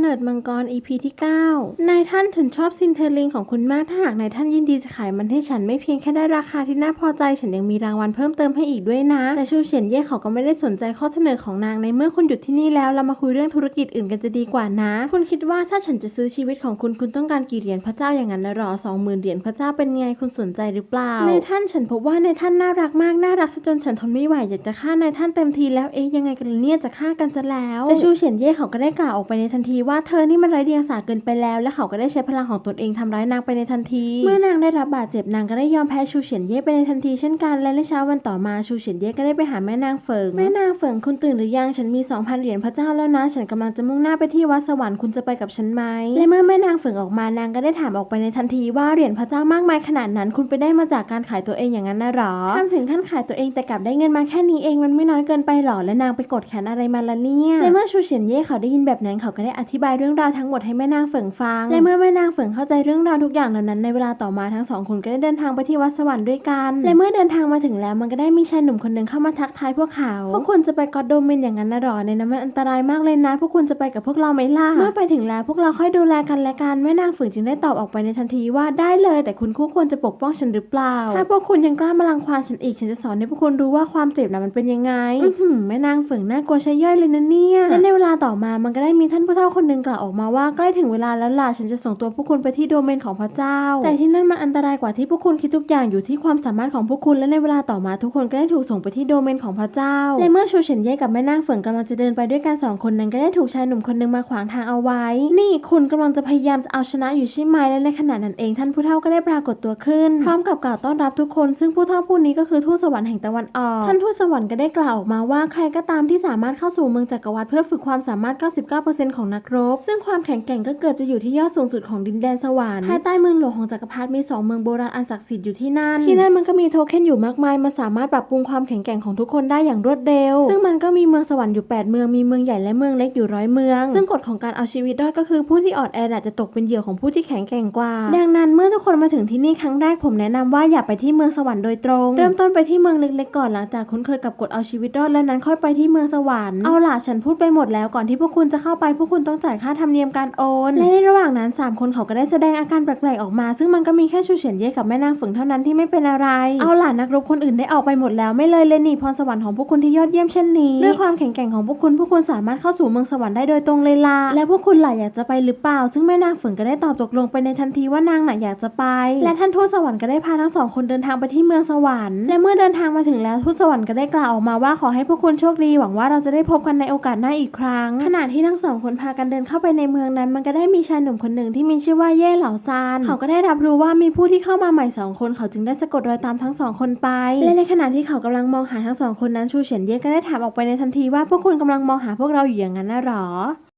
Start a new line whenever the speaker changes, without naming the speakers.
เนิดมังกร EP ที่ 9 นายท่านฉันชอบซินเทอร์ลิงของคุณมากถ้าหากนายท่านยินดีจะขายมันให้ฉันไม่เพียงแค่ได้ราคาที่น่าพอใจฉันยังมีรางวัลเพิ่มเติมให้อีกด้วยนะ แต่ชูเฉียนเย่เขาก็ไม่ได้สนใจข้อเสนอของนางในเมื่อคุณหยุดที่นี่แล้วเรามาคุยเรื่องธุรกิจอื่นกันจะดีกว่านะ คุณคิดว่าถ้าฉันจะซื้อชีวิตของคุณคุณต้องการกี่เหรียญพระเจ้าอย่างนั้นนะหรอสองหมื่นเหรียญพระเจ้าเป็นไงคุณสนใจหรือเปล่า นายท่านฉันพบว่านายท่านน่ารักมากน่ารักซะจนฉันทนไม่ไหวอยากจะฆ่านายท่านเต็มทีแล้วเอ๊ยยังไงกันเนี่ยจะฆ่ากันซะแล้วแต่ชูเฉียนเย่เขาก็ได้กล่าวออกไปในทันทีว่าเธอนี่มันไร้เดียงสาเกินไปแล้ว และเขาก็ได้ใช้พลังของตนเองทำร้ายนางไปในทันที เมื่อนางได้รับบาดเจ็บนางก็ได้ยอมแพ้ชูเฉียนเย่ไปในทันทีเช่นกัน และในเช้าวันต่อมาชูเฉียนเย่ก็ได้ไปหาแม่นางเฟิง แม่นางเฟิงคุณตื่นหรือยังฉันมี2,000เหรียญพระเจ้าแล้วนะ ฉันกำลังจะมุ่งหน้าไปที่วัดสวรรค์คุณจะไปกับฉันไหมและเมื่อแม่นางเฟิงออกมานางก็ได้ถามออกไปในทันทีว่าเหรียญพระเจ้ามากมายขนาดนั้น คุณไปได้มาจากการขายตัวเองอย่างนั้นนะหรอทำถึงขั้นขายตัวเองแต่กลับได้เงินมาแค่นี้เองมันไม่น้อยเกินไปหรอและนางไปกดแขนอะไรมาละเนี่ยและเมื่อชูเฉียนเย่เขาได้ยินแบบนั้นเขาก็ได้อธิบายเรื่องราวทั้งหมดให้แม่นางเฟิงฟัง และเมื่อแม่นางเฟิงเข้าใจเรื่องราวทุกอย่างเหล่านั้นในเวลาต่อมาทั้งสองคนก็ได้เดินทางไปที่วัดสวรรค์ด้วยกัน และเมื่อเดินทางมาถึงแล้วมันก็ได้มีชายหนุ่มคนหนึ่งเข้ามาทักทายพวกเขา พวกคุณจะไปกอดโดเมนอย่างนั้นนะหรอในนั้นมันอันตรายมากเลยนะ พวกคุณจะไปกับพวกเราไหมล่ะ เมื่อไปถึงแล้วพวกเราค่อยดูแลกันและกันแม่นางฝืนจึงได้ตอบออกไปในทันทีว่าได้เลย แต่คุณคู่ควรจะปกป้องฉันหรือเปล่า ถ้าพวกคุณยังกล้ามาลังควานฉันอีกฉันจะสอนให้พวกคุณรู้ว่าความเจ็บน่ะมันเป็นยังไงอื้อหือแม่นางฝืนน่ากลัวใช้ย่อยเลยนะเนี่ยและในเวลาต่อมามันก็ได้มีท่านผู้เฒ่าคนหนึ่งกล่าวออกมาว่าใกล้ถึงเวลาแล้วล่ะฉันจะส่งตัวพวกคุณไปที่โดเมนของพระเจ้า แต่ที่นั่นมันอันตรายกว่าที่พวกคุณคิดทุกอย่างอยู่ที่ความสามารถของพวกคุณและในเวลาต่อมาทุกคนก็ได้ถูกส่งไปที่โดเมนของพระเจ้าและเมื่อชูเฉินเย่กับแม่นางเฟิงกำลังจะเดินไปด้วยกันสองคนนั้นก็ได้ถูกชายหนุ่มคนหนึ่งมาขวางทางเอาไว้ นี่คุณกำลังจะพยายามจะเอาชนะอยู่ใช่ไหมและในขณะนั้นเองท่านผู้เฒ่าก็ได้ปรากฏตัวขึ้น พร้อมกับกล่าวต้อนรับทุกคน ซึ่งผู้เฒ่าผู้นี้ก็คือทูตสวรรค์แห่งตะวันออก ท่านทูตสวรรค์ก็ได้กล่าวออกมาว่าใครก็ตามที่สามารถเข้าสู่เมืองจักรวรรดิเพื่อฝึกความสามารถ 99%ของนักรบ ซึ่งความแข็งแกร่งก็เกิดจะอยู่ที่ยอดสูงสุดของดินแดนสวรรค์ภายใต้เมืองหลวงของจักรพรรดิมีสองเมืองโบราณอันศักดิ์สิทธิ์อยู่ที่นั่น ที่นั่นมันก็มีโทเค็นอยู่มากมายมันสามารถปรับปรุงความแข็งแกร่งของทุกคนได้อย่างรวดเร็ว ซึ่งมันก็มีเมืองสวรรค์อยู่ 8 เมือง มีเมืองใหญ่และเมืองเล็กอยู่ร้อยเมือง ซึ่งกฎของการเอาชีวิตรอดก็คือผู้ที่อ่อนแอน่ะจะตกเป็นเหยื่อของผู้ที่แข็งแกร่งกว่า ดังนั้นเมื่อทุกคนมาถึงที่นี่ครั้งแรกผมแนะนำว่าอย่าไปที่เมืองสวรรค์โดยตรง เริ่มต้นไปที่เมืองเล็กๆก่อนหลังจากคุ้นเคยกับกฎเอาชีวิตรอดแล้วนั้นค่อยไปที่เมืองสวรรค์ เอาล่ะฉันพูดไปหมดแล้วก่อนที่พวกคุณจะเข้าไปพวกคุณต้องจ่ายค่าธรรมเนียมการโอน และในระหว่างนั้นสามคนเขาก็ได้แสดงอาการแปลกๆออกมา ซึ่งมันก็มีแค่ชูเฉียนเย่กับแม่นางฝึงเท่านั้นที่ไม่เป็นอะไร เอาล่ะนักรบคนอื่นได้ออกไปหมดแล้วไม่เลยเลยนี่พรสวรรค์ของพวกคุณที่ยอดเยี่ยมเช่นนี้ด้วยความแข็งแกร่งของพวกคุณพวกคุณสามารถเข้าสู่เมืองสวรรค์ได้โดยตรงเลยล่ะและพวกคุณล่ะอยากจะไปหรือเปล่า ซึ่งแม่นางฝึงก็ได้ตอบตกลงไปในทันทีว่านางน่ะอยากจะไป และท่านทูตสวรรค์ก็ได้พาทั้งสองคนเดินทางไปที่เมืองสวรรค์และเมื่อเดินทางมาถึงแล้วทูตสวรรค์ก็ได้กล่าวออกมาว่าขอให้พวกคุณโชคดีหวังว่าเราจะได้พบกันในโอกาสหน้าอีกครั้ง ขณะที่ทั้งสองคนพากันเดินเข้าไปในเมืองนั้นมันก็ได้มีชายหนุ่มคนหนึ่งที่มีชื่อว่าเย่เหล่าซานเขาก็ได้รับรู้ว่ามีผู้ที่เข้ามาใหม่สองคนเขาจึงได้สะกดรอยตามทั้งสองคนไปและในขณะที่เขากำลังมองหาทั้งสองคนนั้นชูเฉียนเย่ก็ได้ถามออกไปในทันทีว่าพวกคุณกำลังมองหาพวกเราอยู่อย่างนั้นน่ะหรอ